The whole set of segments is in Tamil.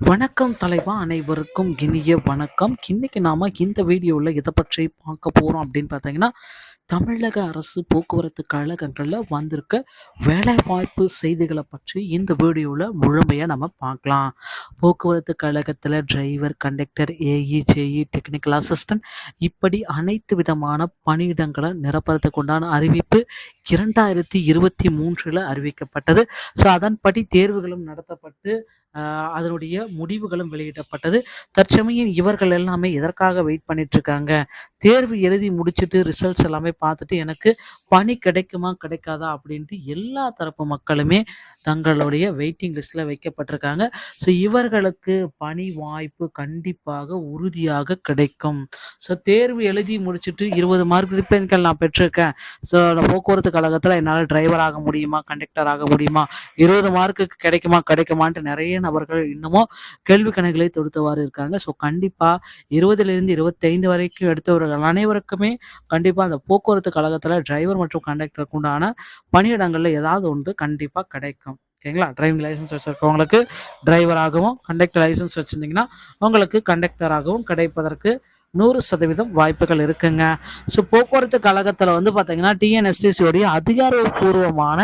வணக்கம் தலைவா அனைவருக்கும் இனிய வணக்கம். இன்னைக்கு நாம இந்த வீடியோவில் எதை பற்றி பார்க்க போகிறோம் அப்படின்னு பார்த்தீங்கன்னா தமிழக அரசு போக்குவரத்து கழகங்களில் வந்திருக்க வேலைவாய்ப்பு செய்திகளை பற்றி இந்த வீடியோவில் முழுமையாக நம்ம பார்க்கலாம். போக்குவரத்து கழகத்தில் driver conductor AE JE technical assistant இப்படி அனைத்து விதமான பணியிடங்களை நிரப்புறதுக்குண்டான அறிவிப்பு இரண்டாயிரத்தி இருபத்தி மூன்றில் அறிவிக்கப்பட்டது. ஸோ அதன்படி தேர்வுகளும் நடத்தப்பட்டு அதனுடைய முடிவுகளும் வெளியிடப்பட்டது. தற்சமயம் இவர்கள் எல்லாமே எதற்காக வெயிட் பண்ணிட்டு இருக்காங்க? தேர்வு எழுதி முடிச்சுட்டு ரிசல்ட்ஸ் எல்லாமே பார்த்துட்டு எனக்கு பணி கிடைக்குமா கிடைக்காதா? அப்படின்ட்டு எல்லா தரப்பு மக்களுமே தங்களுடைய வெயிட்டிங் லிஸ்ட்ல வைக்கப்பட்டிருக்காங்க. ஸோ இவர்களுக்கு பணி வாய்ப்பு கண்டிப்பாக உறுதியாக கிடைக்கும். ஸோ தேர்வு எழுதி முடிச்சுட்டு இருபது மார்க் மதிப்பெண்கள் நான் பெற்றிருக்கேன். ஸோ போக்குவரத்து கழகத்தில் என்னால் டிரைவர் ஆக முடியுமா கண்டக்டர் ஆக முடியுமா இருபது மார்க்குக்கு கிடைக்குமா கிடைக்குமான்ட்டு நிறைய நபர்கள் இன்னமும் கேள்வி கணக்குகளை தொடுத்தவாறு இருக்காங்க. ஸோ கண்டிப்பாக இருபதுலேருந்து இருபத்தைந்து வரைக்கும் எடுத்தவர்கள் அனைவருக்குமே கண்டிப்பாக அந்த போக்குவரத்து கழகத்தில் டிரைவர் மற்றும் கண்டக்டருக்கு உண்டான பணியிடங்களில் ஏதாவது ஒன்று கண்டிப்பாக கிடைக்கும். ஓகேங்களா? டிரைவிங் லைசன்ஸ் வச்சுருக்கவங்களுக்கு டிரைவராகவும் கண்டக்டர் லைசன்ஸ் வச்சுருந்தீங்கன்னா உங்களுக்கு கண்டக்டராகவும் கிடைப்பதற்கு நூறு சதவீதம் வாய்ப்புகள் இருக்குங்க. ஸோ போக்குவரத்து கழகத்தில் வந்து பார்த்தீங்கன்னா டிஎன்எஸ்டிசியோடைய அதிகாரப்பூர்வமான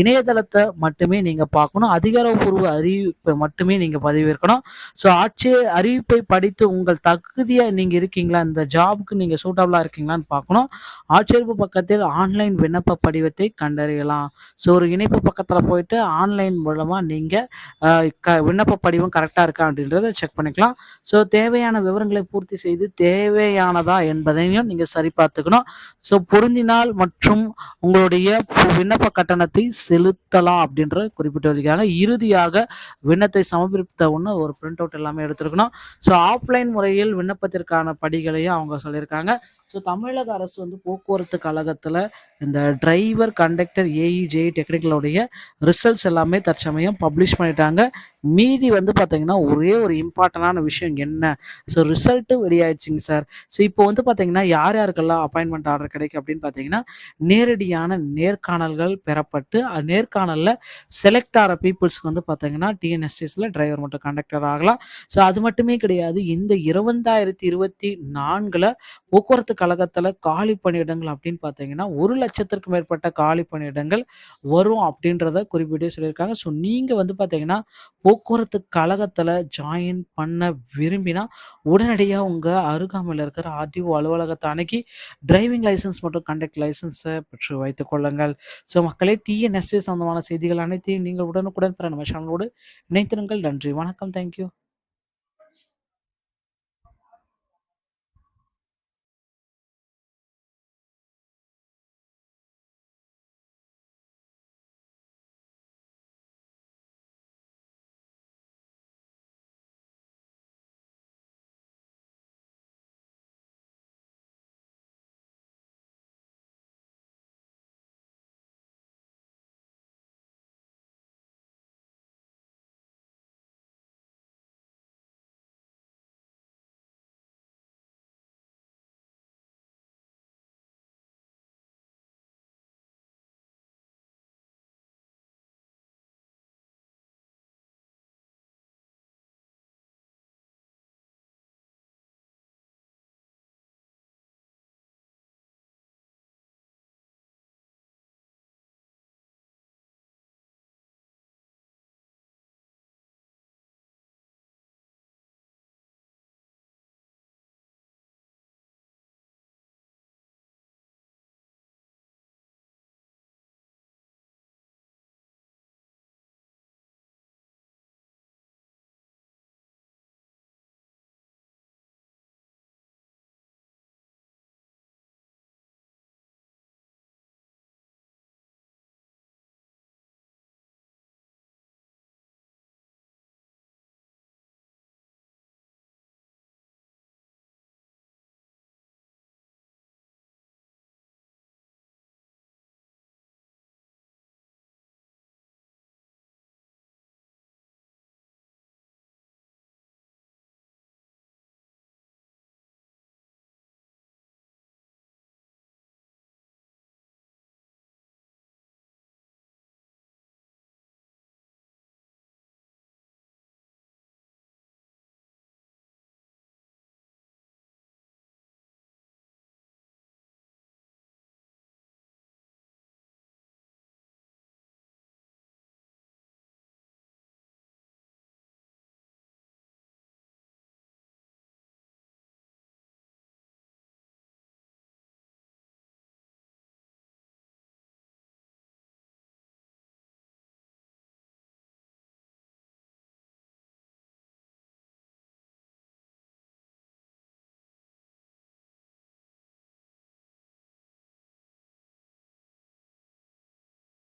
இணையதளத்தை மட்டுமே நீங்கள் பார்க்கணும். அதிகாரப்பூர்வ அறிவிப்பை மட்டுமே நீங்கள் பதிவிறக்கணும். ஸோ ஆட்சி அறிவிப்பை படித்து உங்கள் தகுதியாக நீங்கள் இருக்கீங்களா? இந்த ஜாபுக்கு நீங்கள் சூட்டபுளாக இருக்கீங்களான்னு பார்க்கணும். ஆட்சேர்ப்பு பக்கத்தில் ஆன்லைன் விண்ணப்ப படிவத்தை கண்டறியலாம். ஸோ ஒரு இணைப்பு பக்கத்தில் போயிட்டு ஆன்லைன் மூலமாக நீங்கள் க விண்ணப்ப படிவம் கரெக்டாக இருக்கா அப்படின்றத செக் பண்ணிக்கலாம். ஸோ தேவையான விவரங்களை பூர்த்தி செய்து தே தேவையானதா என்பதையும் நீங்கள் சரி பார்த்துக்கணும். ஸோ பொருந்தினால் மற்றும் உங்களுடைய விண்ணப்ப கட்டணத்தை செலுத்தலாம் அப்படின்ற குறிப்பிட்டு வச்சிருக்காங்க இறுதியாக விண்ணத்தை சமர்ப்பித்த ஒன்று ஒரு பிரிண்ட் அவுட் எல்லாமே எடுத்துருக்கணும். ஸோ ஆஃப்லைன் முறையில் விண்ணப்பத்திற்கான படிகளையும் அவங்க சொல்லியிருக்காங்க. ஸோ தமிழக அரசு வந்து போக்குவரத்து கழகத்தில் இந்த driver conductor A E J டெக்னிக்கலுடைய results எல்லாமே தற்சமயம் பப்ளிஷ் பண்ணிட்டாங்க. மீதி வந்து பார்த்தீங்கன்னா ஒரே ஒரு இம்பார்ட்டண்டான விஷயம் என்ன? ஸோ ரிசல்ட்டு வெளியாயிடுச்சுங்க சார் ஸோ இப்போ வந்து பார்த்தீங்கன்னா யார் யாருக்கெல்லாம் அப்பாயின்மெண்ட் ஆர்டர் கிடைக்கும் அப்படின்னு பார்த்தீங்கன்னா நேரடியான நேர்காணல்கள் பெறப்பட்டு நேர்காணலில் செலக்ட் ஆகிற பீப்புள்ஸ்க்கு வந்து பார்த்தீங்கன்னா டிஎன்எஸ்டிஸில் டிரைவர் மட்டும் கண்டக்டர் ஆகலாம். ஸோ அது மட்டுமே கிடையாது. இந்த இருபதாயிரத்தி இருபத்தி நான்கில் போக்குவரத்து கழகத்தில் காலி பணியிடங்கள் அப்படின்னு பார்த்தீங்கன்னா ஒரு லட்சத்திற்கும் மேற்பட்ட காலி பணியிடங்கள் வரும் அப்படின்றத குறிப்பிட்டே சொல்லியிருக்காங்க. ஸோ நீங்கள் வந்து பார்த்தீங்கன்னா போக்குவரத்து கழகத்தில் ஜாயின் பண்ண விரும்பினா உடனடியாக உங்கள் அருகாமையில் இருக்கிற ஆர்டிஓ அலுவலகத்தை அணுகி டிரைவிங் லைசன்ஸ் மற்றும் கண்டக்ட் லைசன்ஸை பெற்று வைத்துக் கொள்ளுங்கள். ஸோ மக்களே டிஎன்எஸ்டி சம்பந்தமான செய்திகள் அனைத்தையும் நீங்கள் உடனுக்குடன் பெற நம்ம சேனலோடு இணைத்திருங்கள் நன்றி வணக்கம் தேங்க்யூ